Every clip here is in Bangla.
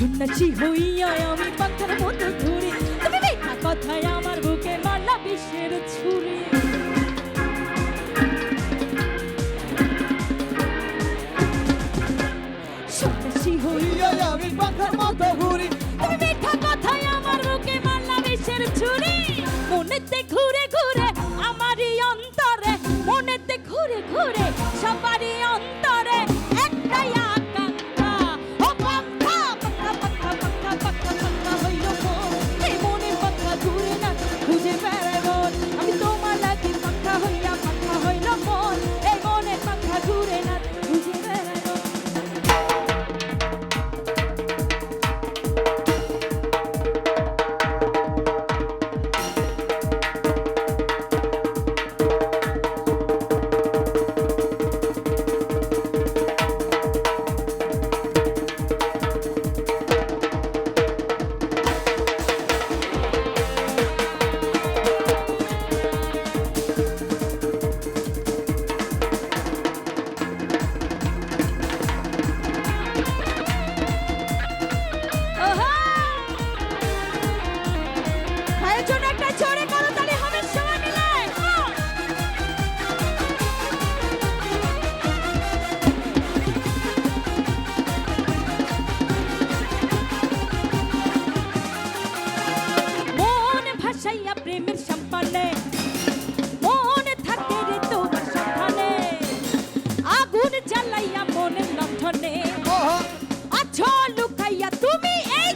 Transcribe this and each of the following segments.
সন্ন্যাসী হইয়া আমি পাখার মতো ঘুরি। তুমি মিথ্যা কথায় আমার বুকে মারলা বিশ্বের ছুরি। সন্ন্যাসী হইয়া আমি পাখার মতো ঘুরি। তুমি মিথ্যা কথায় আমার বুকে মারলা বিশ্বের ছুরি। মনেতে ঘুরে ঘুরে আমারই অন্তরে, মনেতে ঘুরে ঘুরে সবারই অন্তরে জ্বালাইয়া মনের লণ্ঠনে। আছো লুকাইয়া তুমি এই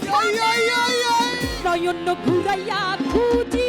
নয়ন ঘুরাইয়া খুঁজি